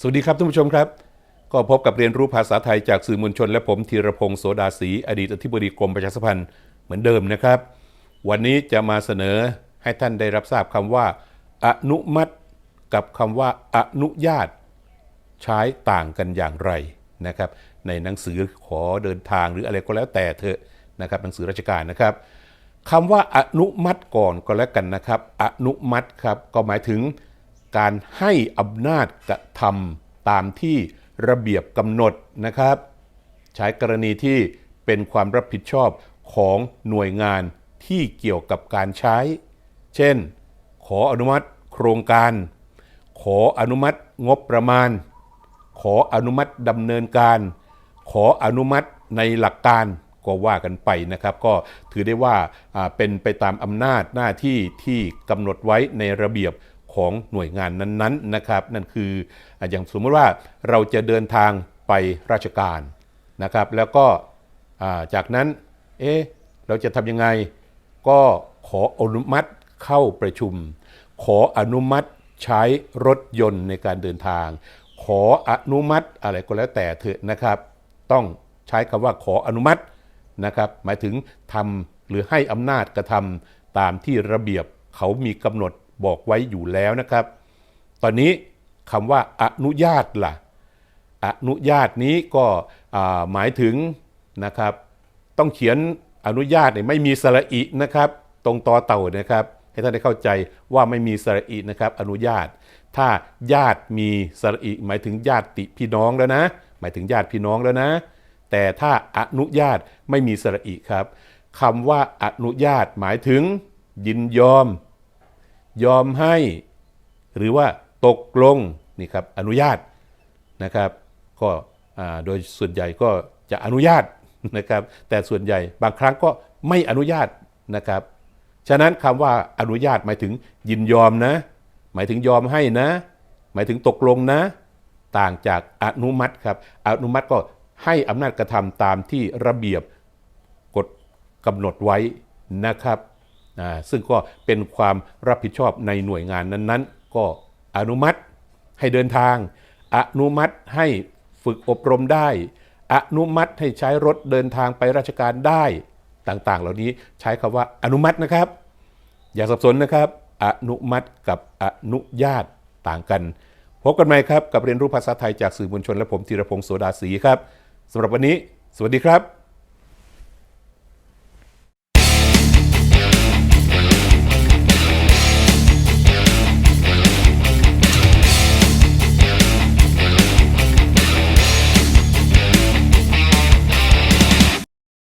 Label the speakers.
Speaker 1: สวัสดีครับท่านผู้ชมครับ ก็พบกับเรียนรู้ภาษาไทยจากสื่อมวลชน และผมธีรพงศ์โสดาศรีอดีตอธิบดีกรมประชาสัมพันธ์เหมือนเดิมนะครับ วันนี้จะมาเสนอให้ท่านได้รับทราบคำว่า อนุมัติ กับคำว่า อนุญาต ใช้ต่างกันอย่างไรนะครับ ในหนังสือขอเดินทางหรืออะไรก็แล้วแต่เถอะนะครับหนังสือราชการนะครับคำว่าอนุมัติก่อนก็แล้วกันนะครับ อนุมัติครับก็หมายถึง การให้อำนาจกระทำตามที่ระเบียบกำหนดนะครับ ใช้กรณีที่เป็นความรับผิดชอบของหน่วยงานที่เกี่ยวกับการใช้ เช่น ขออนุมัติโครงการ ขออนุมัติงบประมาณ ขออนุมัติดำเนินการ ขออนุมัติในหลักการก็ว่ากันไปนะครับ ก็ถือได้ว่าเป็นไปตามอำนาจหน้าที่ที่กำหนดไว้ในระเบียบ ของหน่วยงานนั้นๆนะครับ นั่นคืออย่างสมมติว่าเราจะเดินทางไปราชการนะครับ แล้วก็จากนั้นเอ๊ะเราจะทำยังไงก็ขออนุมัติเข้าประชุม ขออนุมัติใช้รถยนต์ในการเดินทาง ขออนุมัติอะไรก็แล้วแต่เถอะนะครับ ต้องใช้คำว่าขออนุมัตินะครับ หมายถึงทำหรือให้อำนาจกระทำตามที่ระเบียบเขามีกำหนด บอกไว้อยู่แล้วนะครับ ตอนนี้คำว่าอนุญาตล่ะ อนุญาตนี้ก็หมายถึงนะครับ ต้องเขียนอนุญาตเนี่ยไม่มีสระอินะครับ ตรงต่อเต่านะครับ ให้ท่านได้เข้าใจว่าไม่มีสระอินะครับ อนุญาต ถ้าญาติมีสระอิหมายถึงญาติพี่น้องแล้วนะ หมายถึงญาติพี่น้องแล้วนะ แต่ถ้าอนุญาตไม่มีสระอิครับคำว่าอนุญาตหมายถึงยินยอม ยอมให้ หรือว่าตกลงนี่ครับอนุญาตนะครับ ก็โดยส่วนใหญ่ก็จะอนุญาตนะครับ แต่ส่วนใหญ่บางครั้งก็ไม่อนุญาตนะครับ ฉะนั้นคำว่าอนุญาตหมายถึงยินยอมนะ หมายถึงยอมให้นะ หมายถึงตกลงนะ ต่างจากอนุมัติครับ อนุมัติก็ให้อำนาจกระทำตามที่ระเบียบกฎกำหนดไว้นะครับ อ่าซึ่งก็เป็นความรับผิดชอบในหน่วยงานนั้นๆ ก็อนุมัติให้เดินทาง อนุมัติให้ฝึกอบรมได้ อนุมัติให้ใช้รถเดินทางไปราชการได้ต่างๆ เหล่านี้ใช้คำว่าอนุมัตินะครับ อย่าสับสนนะครับ อนุมัติกับอนุญาตต่างกัน พบกันใหม่ครับ กับเรียนรู้ภาษาไทยจากสื่อมวลชนและผมธีรพงศ์โสดาศรีครับสำหรับวันนี้ สวัสดีครับ